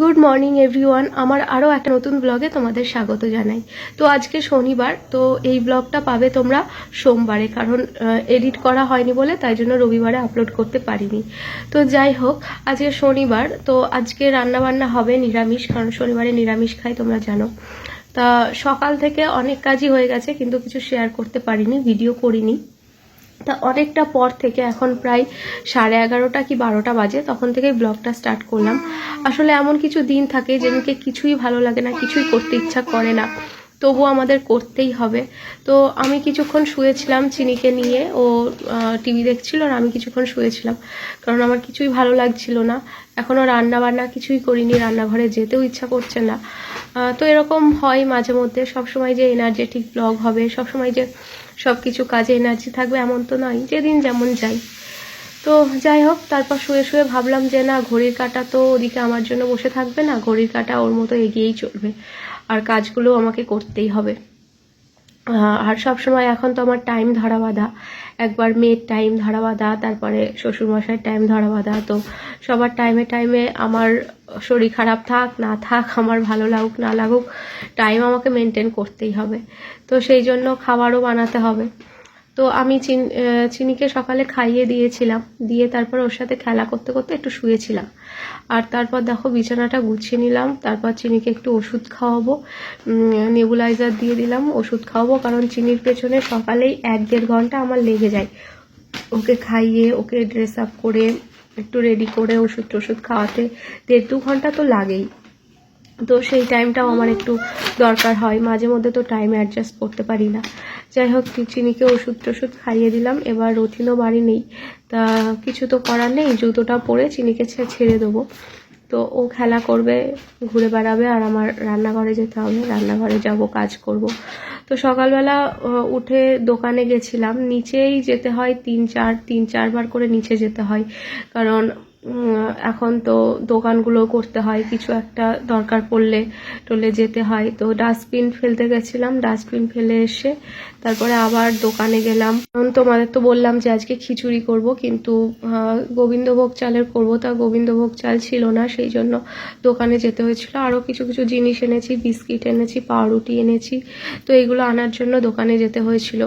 Good morning everyone আমার আরও একটা নতুন ব্লগে তোমাদের স্বাগত জানাই। তো আজকে শনিবার, তো এই ব্লগটা পাবে তোমরা সোমবারে, কারণ এডিট করা হয়নি বলে তাই জন্য রবিবারে আপলোড করতে পারিনি। তো যাই হোক, আজকে শনিবার, তো আজকে রান্না বান্না হবে নিরামিষ, কারণ শনিবারে নিরামিষ খাই, তোমরা জানো। তা সকাল থেকে অনেক কাজই হয়ে গেছে, কিন্তু কিছু শেয়ার করতে পারিনি ভিডিও করিনি। তা অনেকটা পর থেকে এখন প্রায় সাড়ে এগারোটা কি বারোটা বাজে, তখন থেকেই ব্লগটা স্টার্ট করলাম। আসলে এমন কিছু দিন থাকে যেদিনকে কিছুই ভালো লাগে না, কিছুই করতে ইচ্ছা করে না। তবু আমাদের করতেই হবে। তো আমি কিছুক্ষণ শুয়েছিলাম চিনিকে নিয়ে, ও টিভি দেখছিল আর আমি কিছুক্ষণ শুয়েছিলাম। কারণ আমার কিছুই ভালো লাগছিল না। এখনও রান্না বান্না কিছুই করিনি, রান্নাঘরে যেতেও ইচ্ছা করছে না। তো এরকম হয় মাঝে মধ্যে। সবসময় যে এনার্জেটিক ব্লগ হবে, সবসময় যে সব কিছু কাজে এনার্জি থাকবে এমন তো নয়, যেদিন যেমন যাই। তো যাই হোক, তারপর শুয়ে শুয়ে ভাবলাম যে না, ঘড়ির কাটা তো ওদিকে আমার জন্য বসে থাকবে না, ঘড়ির কাটা ওর মতো এগিয়েই চলবে। আর কাজগুলো আমাকে করতেই হবে। আর সব সময় এখন তো আমার টাইম ধরা বাঁধা একবার মেয়ের টাইম ধরা বাঁধা তারপরে শ্বশুরমশাইয়ের টাইম ধরা বাঁধা তো সবার টাইমে টাইমে আমার শরীর খারাপ থাক, না থাক, আমার ভালো লাগুক, না লাগুক টাইম আমাকে মেনটেন করতেই হবে। তো সেই জন্য খাবারও বানাতে হবে। তো আমি চিন চিনিকে সকালে খাইয়ে দিয়েছিলাম। দিয়ে তারপর ওর সাথে খেলা করতে করতে একটু শুয়েছিলাম। আর তারপর দেখো বিছানাটা গুছিয়ে নিলাম। তারপর চিনিকে একটু ওষুধ খাওয়াবো। নেবুলাইজার দিয়ে দিলাম, ওষুধ খাওয়াবো। কারণ চিনির পেছনে সকালেই এক দেড় ঘণ্টা আমার লেগে যায়। ওকে খাইয়ে, ওকে ড্রেস আপ করে, একটু রেডি করে ওষুধ টষুধ খাওয়াতে দেড় দু ঘণ্টা তো লাগেই। তো সেই টাইমটাও আমার একটু দরকার হয়। মাঝে মধ্যে তো টাইম অ্যাডজাস্ট করতে পারি না। যাই হোক, চিনিকে ওষুধ টষুধ খাইয়ে দিলাম। এবার রথিনও বাড়ি নেই। তা কিছু তো করার নেই। জুতোটা পরে চিনিকে ছেড়ে দেবো। তো ও খেলা করবে, ঘুরে বেড়াবে আর আমার রান্নাঘরে যেতে হবে। রান্নাঘরে যাব, কাজ করব। তো সকালবেলা উঠে দোকানে গেছিলাম। নিচেই যেতে হয় তিন চার, তিন চারবার করে নিচে যেতে হয়। কারণ এখন তো দোকানগুলো করতে হয়, কিছু একটা দরকার পড়লে টলে যেতে হয়। তো ডাস্টবিন ফেলতে গেছিলাম ডাস্টবিন ফেলে এসে তারপরে আবার দোকানে গেলাম। তোমাদের তো বললাম যে আজকে খিচুড়ি করব, কিন্তু গোবিন্দভোগ চালের করব। তা গোবিন্দভোগ চাল ছিল না, সেই জন্য দোকানে যেতে হয়েছিল। আরও কিছু কিছু জিনিস এনেছি, বিস্কিট এনেছি, পাউরুটি এনেছি, তো এগুলো আনার জন্য দোকানে যেতে হয়েছিল।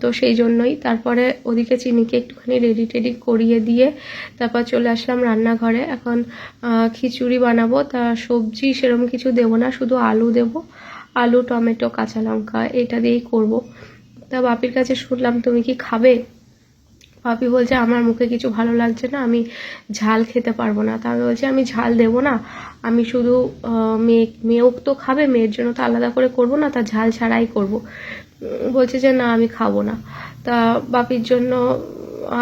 তো সেই জন্যই। তারপরে ওদিকে চিনিকে একটুখানি রেডি টেডি করিয়ে দিয়ে তারপর চলে আসলাম রান্নাঘরে। এখন খিচুড়ি বানাবো। তা সবজি সেরকম কিছু দেবো না, শুধু আলু দেবো। আলু, টমেটো, কাঁচা লঙ্কা, এটা দিয়েই করব। তা বাপির কাছে শুনলাম, তুমি কি খাবে? পাপি বলছে, আমার মুখে কিছু ভালো লাগছে না, আমি ঝাল খেতে পারব না। তা আমি বলছি, আমি ঝাল দেবো না, আমি শুধু মেয়ে, মেয়েও তো খাবে, মেয়ের জন্য তো আলাদা করে করব না, তা ঝাল ছাড়াই করব। বলছে যে, না, আমি খাব না। তা বাপির জন্য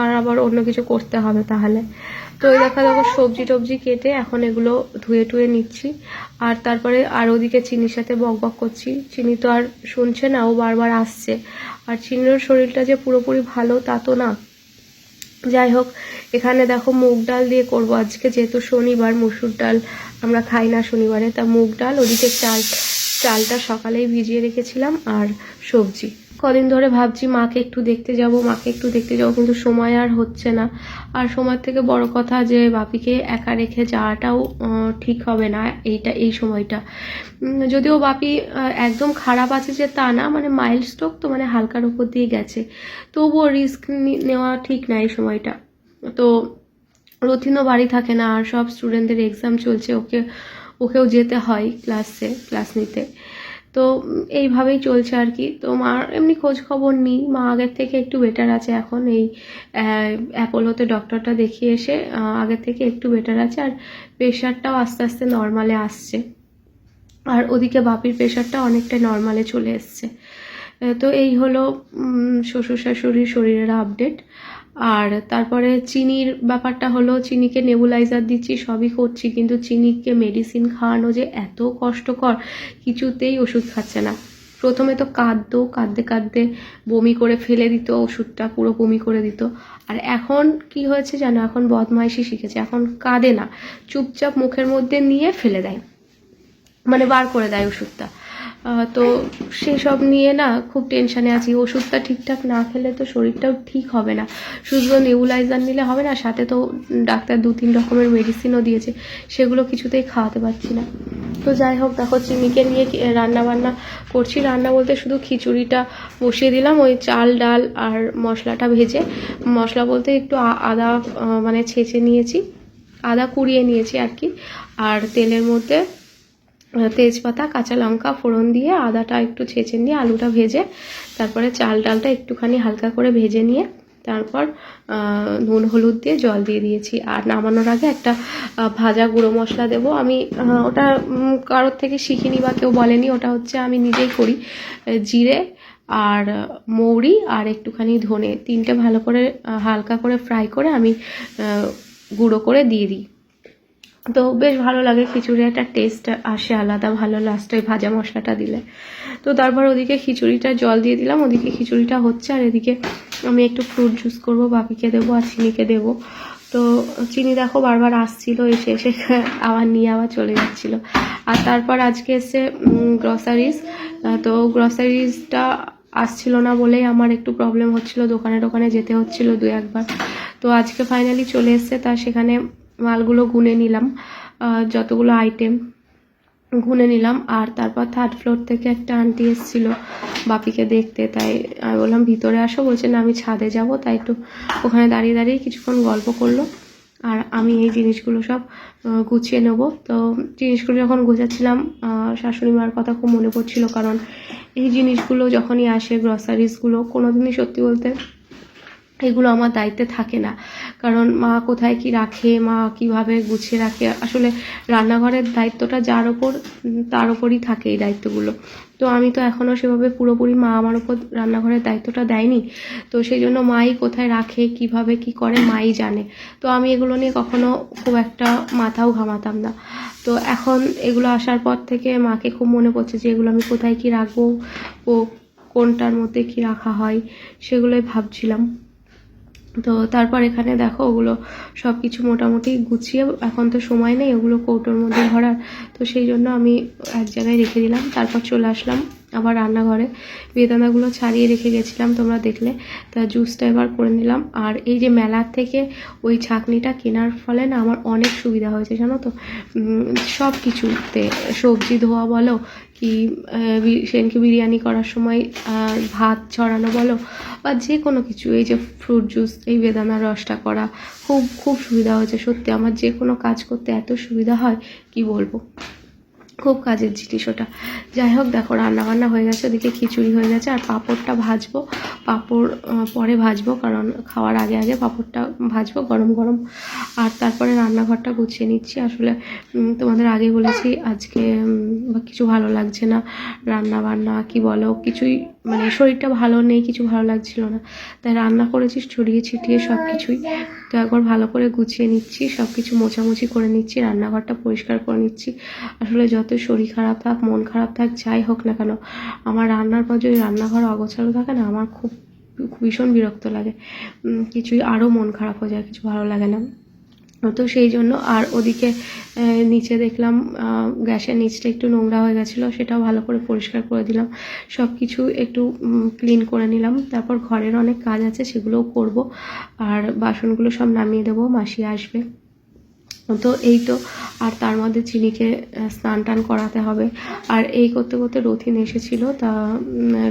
আর আবার অন্য কিছু করতে হবে তাহলে। তো ওই দেখা, দেখো, সবজি টবজি কেটে এখন এগুলো ধুয়ে টুয়ে নিচ্ছি। আর তারপরে আর ওদিকে চিনির সাথে বক বক করছি। চিনি তো আর শুনছে না, ও বারবার আসছে। আর চিনির শরীরটা যে পুরোপুরি ভালো তা তো না। যাই হোক, এখানে দেখো মুগ ডাল দিয়ে করব আজকে। যেহেতু শনিবার, মুসুর ডাল আমরা খাই না শনিবারে, তা মুগ ডাল, ওদিকে চাল চালটা সকালেই ভিজিয়ে রেখেছিলাম আর সবজি। কদিন ধরে ভাবছি মাকে একটু দেখতে যাব, মাকে একটু দেখতে যাব, কিন্তু সময় আর হচ্ছে না। আর সময়ের থেকে বড় কথা যে, বাপিকে একা রেখে যাওয়াটাও ঠিক হবে না এইটা, এই সময়টা। যদিও বাপি একদম খারাপ আছে যে তা না মানে মাইল্ড স্ট্রোক তো মানে হালকার উপর দিয়ে গেছে। তবুও রিস্ক নেওয়া ঠিক না এই সময়টা। তো রথিনও বাড়ি থাকে না, আর সব স্টুডেন্টদের এক্সাম চলছে, ওকে ওকেও যেতে হয় ক্লাসে ক্লাস নিতে। তো এইভাবেই চলছে আর কি। তো মার এমনি খোঁজ খবর নিই। মা আগের থেকে একটু বেটার আছে এখন। এই অ্যাপোলোতে ডক্টরটা দেখিয়ে এসে আগের থেকে একটু বেটার আছে। আর প্রেশারটাও আস্তে আস্তে নর্মালে আসছে। আর ওদিকে বাপির প্রেশারটা অনেকটাই নর্মালে চলে এসছে। তো এই হলো শ্বশুর শাশুড়ির শরীরের আপডেট আর তারপরে চিনির ব্যাপারটা হলো, চিনিকে নেবুলাইজার দিচ্ছি, সবই করছি, কিন্তু চিনিকে মেডিসিন খাওয়ানো যে এত কষ্টকর, কিছুতেই ওষুধ খাচ্ছে না। প্রথমে তো কাঁদতো, কাঁদতে কাঁদতে বমি করে ফেলে দিত, ওষুধটা পুরো বমি করে দিত। আর এখন কি হয়েছে জানো? এখন বদমাইশি শিখেছে, এখন কাঁদে না, চুপচাপ মুখের মধ্যে নিয়ে ফেলে দেয়। মানে বার করে দেয় ওষুধটা। তো সেসব নিয়ে না খুব টেনশানে আছি। ওষুধটা ঠিকঠাক না খেলে তো শরীরটাও ঠিক হবে না। শুধু নেবুলাইজার নিলে হবে না, সাথে তো ডাক্তার দু তিন রকমের মেডিসিনও দিয়েছে, সেগুলো কিছুতেই খাওয়াতে পারছি না। তো যাই হোক, দেখো চিনিকে নিয়ে রান্না বান্না করছি। রান্না বলতে শুধু খিচুড়িটা বসিয়ে দিলাম, ওই চাল, ডাল আর মশলাটা ভেজে। মশলা বলতে একটু আদা মানে ছেঁচে নিয়েছি, আদা কুড়িয়ে নিয়েছি আর কি। আর তেলের মধ্যে তেজপাতা, কাঁচা লঙ্কা ফোড়ন দিয়ে আদাটা একটু ছেঁচে নিয়ে আলুটা ভেজে, তারপরে চাল ডালটা একটুখানি হালকা করে ভেজে নিয়ে, তারপর নুন, হলুদ দিয়ে জল দিয়ে দিয়েছি। আর নামানোর আগে একটা ভাজা গুঁড়ো মশলা দেবো। আমি ওটা কারোর থেকে শিখিনি বা কেউ বলেনি, ওটা হচ্ছে আমি নিজেই করি। জিরে আর মৌরি আর একটুখানি ধনে, তিনটে ভালো করে হালকা করে ফ্রাই করে আমি গুঁড়ো করে দিয়ে দিই। তো বেশ ভালো লাগে খিচুড়ি একটা টেস্ট আসে আলাদা, ভালো লাস্টে ভাজা মশলাটা দিলে। তো তারপর ওদিকে খিচুড়িটা জল দিয়ে দিলাম, ওদিকে খিচুড়িটা হচ্ছে আর এদিকে আমি একটু ফ্রুট জুস করব, বাপিকে দেবো আর চিনিকে দেবো। তো চিনি দেখো বারবার আসছিল, এসে এসে আবার নিয়ে আবার চলে যাচ্ছিল। আর তারপর আজকে এসে গ্রসারিজ তো গ্রসারিজটা আসছিল না বলেই আমার একটু প্রবলেম হচ্ছিল দোকানে দোকানে যেতে হচ্ছিল দু একবার তো আজকে ফাইনালি চলে এসছে, তা সেখানে মালগুলো গুনে নিলাম যতগুলো আইটেম গুনে নিলাম, আর তারপর থার্ড ফ্লোর থেকে একটা আন্টি এসেছিল বাপিকে দেখতে, তাই আমি বললাম, ভিতরে আসো। বলছে, না, আমি ছাদে যাব। তাই একটু ওখানে দাঁড়িয়ে দাঁড়িয়ে কিছুক্ষণ গল্প করল, আর আমি এই জিনিসগুলো সব গুছিয়ে নেব। তো জিনিসগুলো যখন গোছাচ্ছিলাম শাশুড়ি মার কথা খুব মনে পড়ছিল, কারণ এই জিনিসগুলো যখনই আসে গ্রসারিজগুলো কোনো দিনই সত্যি বলতে এগুলো আমার দায়িত্বে থাকে না। কারণ মা কোথায় কি রাখে, মা কীভাবে গুছিয়ে রাখে, আসলে রান্নাঘরের দায়িত্বটা যার ওপর তার ওপরই থাকে এই দায়িত্বগুলো। তো আমি তো এখনও সেভাবে পুরোপুরি মা আমার ওপর রান্নাঘরের দায়িত্বটা দেয়নি। তো সেই জন্য মাই কোথায় রাখে, কীভাবে কি করে মাই জানে। তো আমি এগুলো নিয়ে কখনো খুব একটা মাথাও ঘামাতাম না। তো এখন এগুলো আসার পর থেকে মাকে খুব মনে পড়ছে যে এগুলো আমি কোথায় কি রাখব, ও কোনটার মধ্যে কি রাখা হয়, সেগুলোই ভাবছিলাম। তো তারপর এখানে দেখো ওগুলো সব কিছু মোটামুটি গুছিয়ে, এখন তো সময় নেই, ওগুলো কৌটোর মধ্যে ভরার। তো সেই জন্য আমি এক জায়গায় রেখে দিলাম, তারপর চলে আসলাম আবার রান্নাঘরে। বেদানাগুলো ছাড়িয়ে রেখে গেছিলাম, তোমরা দেখলে। তা জুসটা এবার করে নিলাম। আর এই যে মেলার থেকে ওই ছাঁকনিটা কেনার ফলে না আমার অনেক সুবিধা হয়েছে, জানো তো? সব কিছুতে সবজি ধোয়া বলো কি সেদিনকে বিরিয়ানি করার সময় ভাত ছড়ানো বলো বা যে কোনো কিছু, এই যে ফ্রুট জুস এই বেদানার রসটা করা, খুব খুব সুবিধা হয়েছে সত্যি। আমার যে কোনো কাজ করতে এত সুবিধা হয়, কি বলব? খুব কাজের জিনিস ওটা। যাই হোক, দেখো রান্না বান্না হয়ে গেছে, ওদিকে খিচুড়ি হয়ে গেছে, আর পাঁপড়টা ভাজবো। পাঁপড় পরে ভাজবো, কারণ খাওয়ার আগে আগে পাঁপড়টা ভাজবো, গরম গরম। আর তারপরে রান্নাঘরটা গুছিয়ে নিচ্ছি। আসলে তোমাদের আগে বলেছি, আজকে কিছু ভালো লাগছে না। রান্নাবান্না, কি বলো, কিছুই মানে শরীরটা ভালো নেই, কিছু ভালো লাগছিল না। তাই রান্না করেছি, ছড়িয়ে ছিটিয়ে সব কিছুই তো একবার ভালো করে গুছিয়ে নিচ্ছি সব কিছু মোছামুছি করে নিচ্ছি, রান্নাঘরটা পরিষ্কার করে নিচ্ছি। আসলে যত শরীর খারাপ থাক, মন খারাপ থাক, যাই হোক না কেন, আমার রান্নার পর যদি রান্নাঘর অগোছালো থাকে না, আমার খুব, ভীষণ বিরক্ত লাগে। কিছুই আরও মন খারাপ হয়ে যায়, কিছু ভালো লাগে না। তো সেই জন্য আর ওদিকে নিচে দেখলাম গ্যাসের নিচটা একটু নোংরা হয়ে গেছিল, সেটাও ভালো করে পরিষ্কার করে দিলাম। সব কিছু একটু ক্লিন করে নিলাম। তারপর ঘরের অনেক কাজ আছে, সেগুলোও করব। আর বাসনগুলো সব নামিয়ে দেবো, মাসি আসবে। তো এই তো, আর তার মধ্যে চিনিকে স্নান টান করাতে হবে। আর এই করতে করতে রথিন এসেছিল, তা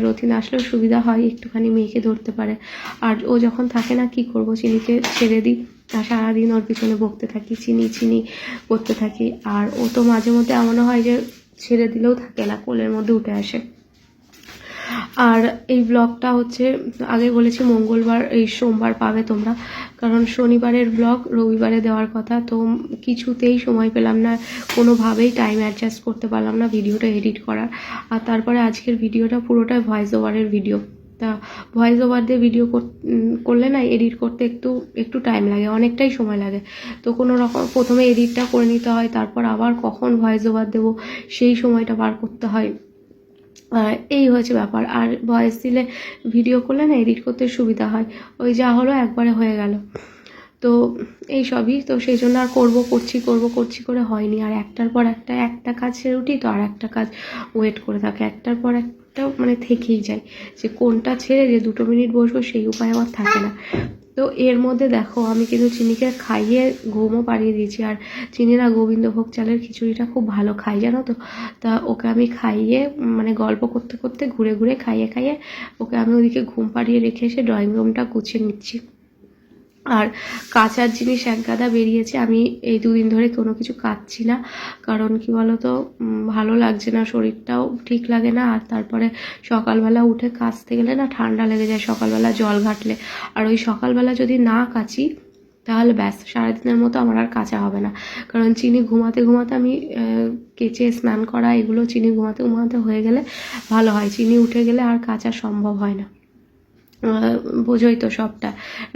রথিন আসলেও সুবিধা হয়, একটুখানি মেয়েকে ধরতে পারে। আর ও যখন থাকে না, কি করব, চিনিকে ছেড়ে দিই। আর সারাদিন ওর পিছনে বকতে থাকি, চিনি চিনি করতে থাকি। আর ও তো মাঝে মধ্যে এমনও হয় যে ছেড়ে দিলেও থাকে না, কোলের মধ্যে উঠে আসে। আর এই ব্লগটা হচ্ছে, আগে বলেছি মঙ্গলবার, এই সোমবার পাবে তোমরা। কারণ শনিবারের ব্লগ রবিবারে দেওয়ার কথা। তো কিছুতেই সময় পেলাম না, কোনোভাবেই টাইম অ্যাডজাস্ট করতে পারলাম না ভিডিওটা এডিট করার। আর তারপরে আজকের ভিডিওটা পুরোটাই ভয়েস ওভারের ভিডিও তা ভয়েস ওভার দিয়ে ভিডিও করলে না এডিট করতে একটু একটু টাইম লাগে, অনেকটাই সময় লাগে। তো কোনো রকম, প্রথমে এডিটটা করে নিতে হয়, তারপর আবার কখন ভয়েস ওভার দেবো, সেই সময়টা বার করতে হয়। এই হয়েছে ব্যাপার। আর ভয়েস দিলে ভিডিও করলে না এডিট করতে সুবিধা হয়। ওই যা হলো একবারে হয়ে গেল। তো এই সবই। তো সেই জন্য আর করব, করছি, করব, করছি করে হয়নি। আর একটার পর একটা একটা কাজ সেরে উঠি তো আর একটা কাজ ওয়েট করে থাকে। একটার পর একটা মানে থেকেই যায় যে কোনটা ছেড়ে যে দুটো মিনিট বসবো সেই উপায় আমার থাকে না। তো এর মধ্যে দেখো আমি কিন্তু চিনিকে খাইয়ে ঘুমও পাড়িয়ে দিয়েছি আর চিনি না গোবিন্দভোগ চালের খিচুড়িটা খুব ভালো খাই জানো তো? তা ওকে আমি খাইয়ে মানে গল্প করতে করতে ঘুরে ঘুরে খাইয়ে খাইয়ে ওকে আমি ওদিকে ঘুম পাড়িয়ে রেখে এসে ড্রয়িং রুমটা গুছিয়ে নিচ্ছি। আর কাচার জিনিস এক গাদা বেরিয়েছে, আমি এই দুদিন ধরে কোনো কিছু কাচ্ছি না। কারণ কি বলতো ভালো লাগছে না, শরীরটাও ঠিক লাগে না। আর তারপরে সকালবেলা উঠে কাচতে গেলে না ঠান্ডা লেগে যায়, সকালবেলা জল ঘাটলে। আর ওই সকালবেলা যদি না কাচি, তাহলে ব্যাস, সারাদিনের মতো আমার আর কাঁচা হবে না। কারণ চিনি ঘুমাতে ঘুমাতে আমি কেচে স্নান করা এগুলো চিনি ঘুমাতে ঘুমাতে হয়ে গেলে ভালো হয়। চিনি উঠে গেলে আর কাঁচা সম্ভব হয় না। বোঝোই তো সবটা।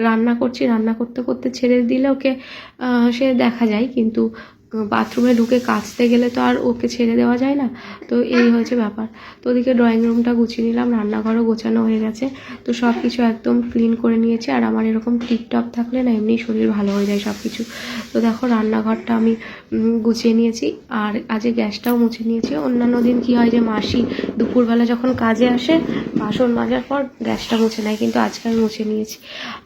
রান্না করছি, রান্না করতে করতে ছেড়ে দিলে ওকে সে দেখা যায়, কিন্তু বাথরুমে ঢুকে কাচতে গেলে তো আর ওকে ছেড়ে দেওয়া যায় না। তো এই হয়েছে ব্যাপার। তো ওদিকে ড্রয়িং রুমটা গুছিয়ে নিলাম, রান্নাঘরও গোছানো হয়ে গেছে। তো সব কিছু একদম ক্লিন করে নিয়েছি। আর আমার এরকম টিপটপ থাকলে না এমনি শরীর ভালো হয়ে যায় সব কিছু তো দেখো রান্নাঘরটা আমি গুছিয়ে নিয়েছি। আর আজকে গ্যাসটাও মুছে নিয়েছি। অন্যান্য দিন কি হয় যে মাসি দুপুরবেলা যখন কাজে আসে, বাসন মাজার পর গ্যাসটা মুছে নেয়। কিন্তু আজকে আমি মুছে নিয়েছি।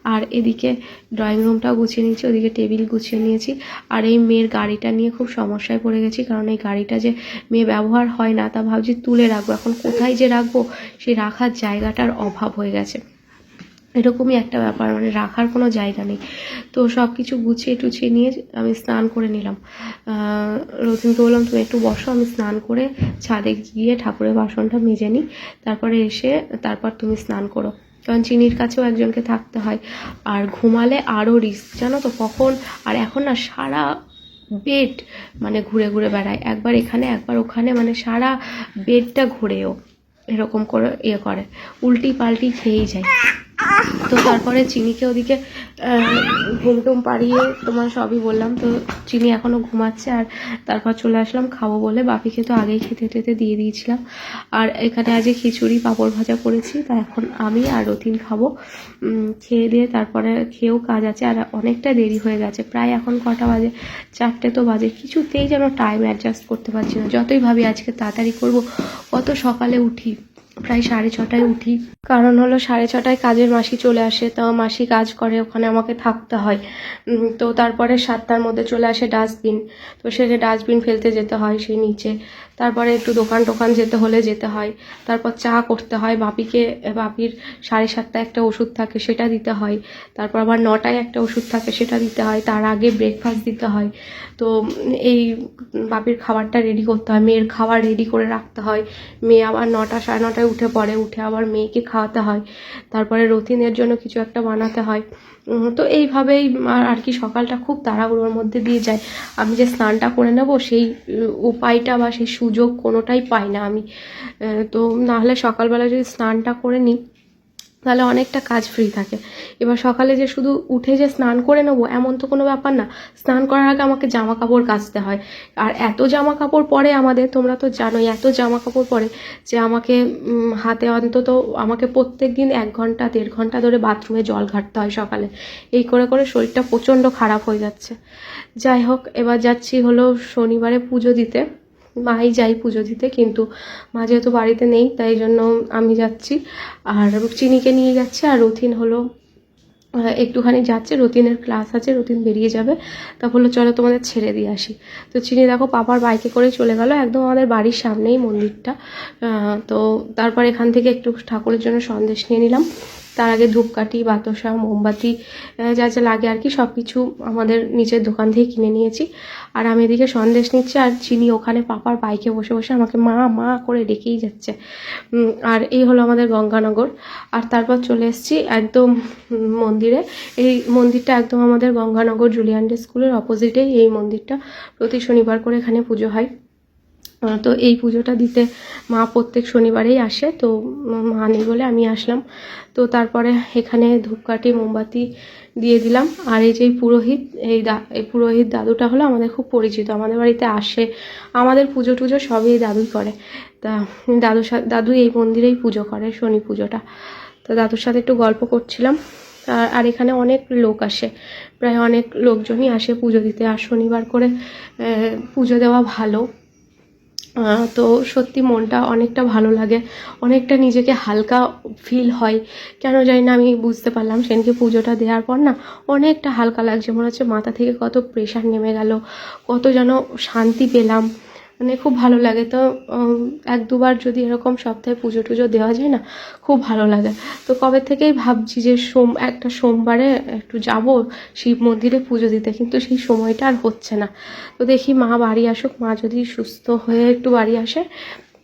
আর এদিকে ড্রয়িং রুমটাও গুছিয়ে নিয়েছি ওদিকে টেবিল গুছিয়ে নিয়েছি। আর এই মেয়ের গাড়িটা নিয়ে খুব সমস্যায় পড়ে গেছি কারণ এই গাড়িটা যে মেয়ে ব্যবহার হয় না তা ভাবছি তুলে রাখব। এখন কোথায় যে রাখব সেই রাখার জায়গাটার অভাব হয়ে গেছে। এরকমই একটা ব্যাপার মানে রাখার কোনো জায়গা নেই। তো সব কিছু গুছিয়ে টুছিয়ে নিয়ে আমি স্নান করে নিলাম। আহ, রতিনকে বললাম তুমি একটু বসো আমি স্নান করে ছাদে গিয়ে ঠাকুরের বাসনটা মেজে নিই। তারপরে এসে তারপর তুমি স্নান করো। কারণ চিনির কাছেও একজনকে থাকতে হয়। আর ঘুমালে আরও রিস্ক জানো তো? কখন? আর এখন না সারা বেড মানে ঘুরে ঘুরে বেড়ায়। একবার এখানে, একবার ওখানে মানে সারা বেডটা ঘুরেও। এরকম করে ইয়ে করে। উল্টি পাল্টি খেয়েই যায়। তো তারপরে চিনিকে ওদিকে ঘুম টুম পাড়িয়ে তোমার সবই বললাম। তো চিনি এখনও ঘুমাচ্ছে আর তারপর চলে আসলাম খাব বলে। বাপিকে তো আগেই খেতে টেতে দিয়ে দিয়েছিলাম। আর এখানে আজকে খিচুড়ি, পাঁপড় ভাজা করেছি। তা এখন আমি আর রতিন খাব। খেয়ে দিয়ে তারপরে খেয়েও কাজ আছে আর অনেকটা দেরি হয়ে গেছে। প্রায় এখন কটা বাজে, চারটে তো বাজে। কিছুতেই যেন টাইম অ্যাডজাস্ট করতে পারছি না। যতই ভাবি আজকে তাড়াতাড়ি করব, কত সকালে উঠি। প্রায় সাড়ে ছটায় উঠি। কারণ হলো সাড়ে ছটায় কাজের মাসি চলে আসে, তো মাসি কাজ করে, ওখানে আমাকে থাকতে হয়। তো তারপরে সাতটার মধ্যে চলে আসে ডাস্টবিন। তো সে ডাস্টবিন ফেলতে যেতে হয় সেই নিচে। তারপরে একটু দোকান টোকান যেতে হলে যেতে হয়। তারপর চা করতে হয়। বাপিকে, বাপির সাড়ে সাতটায় একটা ওষুধ থাকে, সেটা দিতে হয়। তারপর আবার নটায় একটা ওষুধ থাকে, সেটা দিতে হয়। তার আগে ব্রেকফাস্ট দিতে হয়। তো এই বাপির খাবারটা রেডি করতে হয়। মেয়ের খাবার রেডি করে রাখতে হয়। মেয়ে আবার নটা, সাড়ে নটায় উঠে পড়ে। উঠে আবার মেয়েকে খাওয়াতে হয়। তারপরে রতিনের জন্য কিছু একটা বানাতে হয়। তো এইভাবেই আর কি সকালটা খুব তাড়াহুড়োর মধ্যে দিয়ে যায়। আমি যে স্নানটা করে নেব, সেই উপায়টা বা সেই সুযোগ কোনোটাই পাই না আমি। তো নাহলে সকালবেলা যদি স্নানটা করে নিই তাহলে অনেকটা কাজ ফ্রি থাকে। এবার সকালে যে শুধু উঠে যে স্নান করে নেব, এমন তো কোনো ব্যাপার না। স্নান করার আগে আমাকে জামা কাপড় কাচতে হয়। আর এত জামা কাপড় পরে আমাদের, তোমরা তো জানোই, এত জামা কাপড় পরে যে আমাকে হাতে অন্তত আমাকে প্রত্যেক দিন এক ঘণ্টা, দেড় ঘণ্টা ধরে বাথরুমে জল ঘাটতে হয় সকালে। এই করে করে শরীরটা প্রচণ্ড খারাপ হয়ে যাচ্ছে। যাই হোক, এবার যাচ্ছি হলো শনিবারে পুজো দিতে। মাই যাই পুজো দিতে, কিন্তু মা যেহেতু বাড়িতে নেই, তাই জন্য আমি যাচ্ছি। আর চিনিকে নিয়ে যাচ্ছে, আর রথিন হলো একটুখানি যাচ্ছে, রতিনের ক্লাস আছে, রতিন বেরিয়ে যাবে। তা বলল, চলো তোমাদের ছেড়ে দিয়ে আসি। তো চিনি দেখো, পাপার বাইকে করে চলে গেল, একদম আমাদের বাড়ির সামনেই মন্দিরটা। তো তারপর এখান থেকে একটু ঠাকুরের জন্য সন্দেশ নিয়ে নিলাম। তার আগে ধূপকাঠি, বাতাসা, মোমবাতি যা যা লাগে আর কি সব কিছু আমাদের নিচের দোকান থেকে কিনে নিয়েছি। আর আমি এদিকে সন্দেশ নিচ্ছি আর চিনি ওখানে পাপার বাইকে বসে বসে আমাকে মা মা করে ডেকেই যাচ্ছে। আর এই হলো আমাদের গঙ্গানগর। আর তারপর চলে এসেছি একদম মন্দিরে। এই মন্দিরটা একদম আমাদের গঙ্গানগর জুলিয়ান্ডে স্কুলের অপোজিটেই এই মন্দিরটা। প্রতি শনিবার করে এখানে পুজো হয়। তো এই পুজোটা দিতে মা প্রত্যেক শনিবারেই আসে, তো মা নেই বলে আমি আসলাম। তো তারপরে এখানে ধূপকাঠি, মোমবাতি দিয়ে দিলাম। আর এই যে পুরোহিত, এই দা এই পুরোহিত দাদুটা হলো আমাদের খুব পরিচিত, আমাদের বাড়িতে আসে। আমাদের পুজো টুজো সবই দাদুই করে। তা সাথে দাদু এই মন্দিরেই পুজো করে, শনি পুজোটা। তো দাদুর সাথে একটু গল্প করছিলাম। আর- এখানে অনেক লোক আসে, প্রায় অনেক লোকজনই আসে পুজো দিতে। আর শনিবার করে পুজো দেওয়া ভালো। তো সত্যি মনটা অনেকটা ভালো লাগে। অনেকটা নিজেকে হালকা ফিল হয়। কেন জানি না, আমি বুঝতে পারলাম। সেদিনকে পুজোটা দেওয়ার পর না, অনেকটা হালকা লাগছে। মনে হচ্ছে মাথা থেকে কত প্রেশার নেমে গেল। কত যেন শান্তি পেলাম। মানে খুব ভালো লাগে। তো এক দুবার যদি এরকম সপ্তাহে পুজো টুজো দেওয়া যায় না, খুব ভালো লাগে। তো কবে থেকেই ভাবছি যে সোম, একটা সোমবারে একটু যাব শিব মন্দিরে পুজো দিতে, কিন্তু সেই সময়টা আর হচ্ছে না। তো দেখি মা বাড়ি আসুক, মা যদি সুস্থ হয়ে একটু বাড়ি আসে,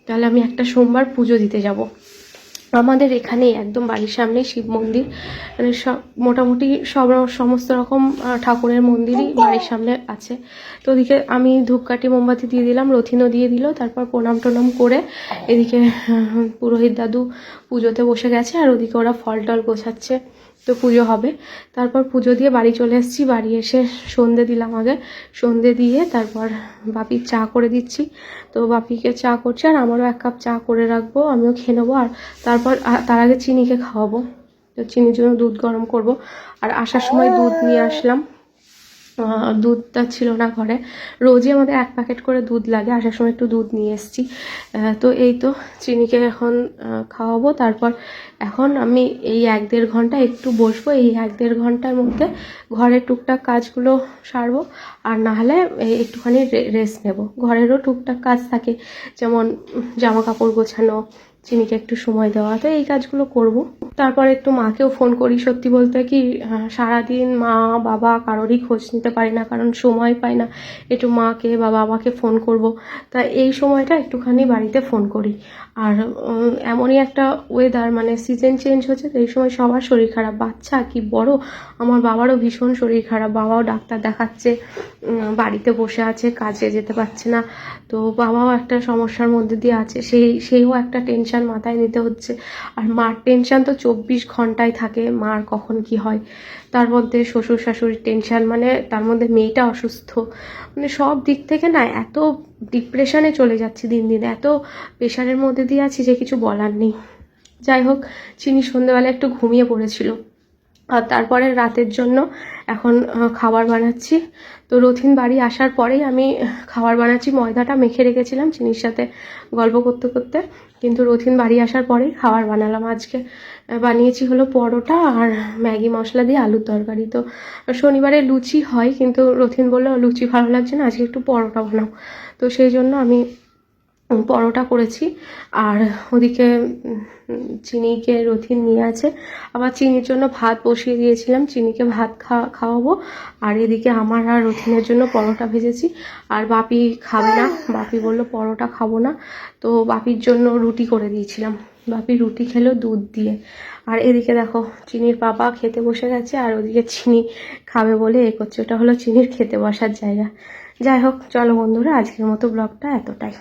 তাহলে আমি একটা সোমবার পুজো দিতে যাব। আমাদের এখানে একদম বাড়ির সামনে শিব মন্দির। মানে সব, মোটামুটি সব সমস্ত রকম ঠাকুরের মন্দিরই বাড়ির সামনে আছে। তো ওদিকে আমি ধূপকাঠি, মোমবাতি দিয়ে দিলাম, রথিনও দিয়ে দিল, তারপর প্রণাম টনাম করে এদিকে পুরোহিত দাদু পুজোতে বসে গেছে, আর ওদিকে ওরা ফল টল গোছাচ্ছে। তো পুজো হবে। তারপর পুজো দিয়ে বাড়ি চলে এসেছি। বাড়ি এসে সন্ধে দিলাম আগে। সন্ধে দিয়ে তারপর বাপির চা করে দিচ্ছি। তো বাপিকে চা করছে আর আমারও এক কাপ চা করে রাখব, আমিও খেয়ে নেব আর তারপর তার আগে চিনিকে খাওয়াবো। তো চিনির জন্য দুধ গরম করব। আর আসার সময় দুধ নিয়ে আসলাম। দুধটা ছিল না ঘরে। রোজই আমাদের এক প্যাকেট করে দুধ লাগে, আসার সময় একটু দুধ নিয়ে এসেছি। তো এই তো চিনিকে এখন খাওয়াবো। তারপর এখন আমি এই এক দেড় ঘণ্টা একটু বসবো। এই এক দেড় ঘণ্টার মধ্যে ঘরের টুকটাক কাজগুলো সারবো। আর না হলে একটুখানি রেস্ট নেব। ঘরেরও টুকটাক কাজ থাকে, যেমন জামা কাপড় গোছানো, চিনিকে একটু সময় দেওয়া। তো এই কাজগুলো করব। তারপর একটু মাকেও ফোন করি সত্যি বলতে কি সারাদিন মা, বাবা কারোরই খোঁজ নিতে পারি না, কারণ সময় পাই না। একটু মাকে বা বাবাকে ফোন করব। তা এই সময়টা একটুখানি বাড়িতে ফোন করি। আর এমনই একটা ওয়েদার মানে সিজন চেঞ্জ হচ্ছে, তো এই সময় সবার শরীর খারাপ। বাচ্চা, কি বড়? আমার বাবারও ভীষণ শরীর খারাপ। বাবাও ডাক্তার দেখাচ্ছে বাড়িতে বসে আছে, কাজে যেতে পারছে না। তো বাবাও একটা সমস্যার মধ্যে দিয়ে আছে। সেই সেইও একটা টেনশন মাথায় নিতে হচ্ছে। আর মার টেনশন তো চব্বিশ ঘন্টায় থাকে, মার কখন কি হয়? তার মধ্যে শ্বশুর শাশুড়ির টেনশন মানে তার মধ্যে মেয়েটা অসুস্থ। মানে সব দিক থেকে না এত ডিপ্রেশনে চলে যাচ্ছি দিন দিন। এত প্রেশারের মধ্যে দিয়ে আছি যে কিছু বলার নেই। যাই হোক, চিনি সন্ধ্যেবেলা একটু ঘুমিয়ে পড়েছিল। আর তারপরে রাতের জন্য এখন খাবার বানাচ্ছি। তো রথিন বাড়ি আসার পরেই আমি খাবার বানাচ্ছি। ময়দাটা মেখে রেখেছিলাম চিনির সাথে গল্প করতে করতে। কিন্তু রথিন বাড়ি আসার পরেই খাবার বানালাম আজকে। বানিয়েছি হলো পরোটা আর ম্যাগি মশলা দিয়ে আলুর তরকারি। তো শনিবারে লুচি হয়, কিন্তু রথিন বলল, লুচি ভালো লাগছে না, আজকে একটু পরোটা বানাও। তো সেই জন্য আমি পরোটা করেছি। আর ওদিকে চিনিকে রথিন নিয়ে আছে। আবার চিনির জন্য ভাত বসিয়ে দিয়েছিলাম। চিনিকে ভাত খা- খাওয়াবো। আর এদিকে আমার আর রথিনের জন্য পরোটা ভেজেছি। আর বাপি খাবে না। বাপি বলল, পরোটা খাব না। তো বাপির জন্য রুটি করে দিয়েছিলাম। বাপি রুটি খেলো দুধ দিয়ে। আর এদিকে দেখো, চিনির পাপা খেতে বসে গেছে। আর ওদিকে চিনি খাবে বলে এ করছে। ওটা হলো চিনির খেতে বসার জায়গা। যাই হোক, চলো বন্ধুরা, আজকের মতো ব্লগটা এতটাই।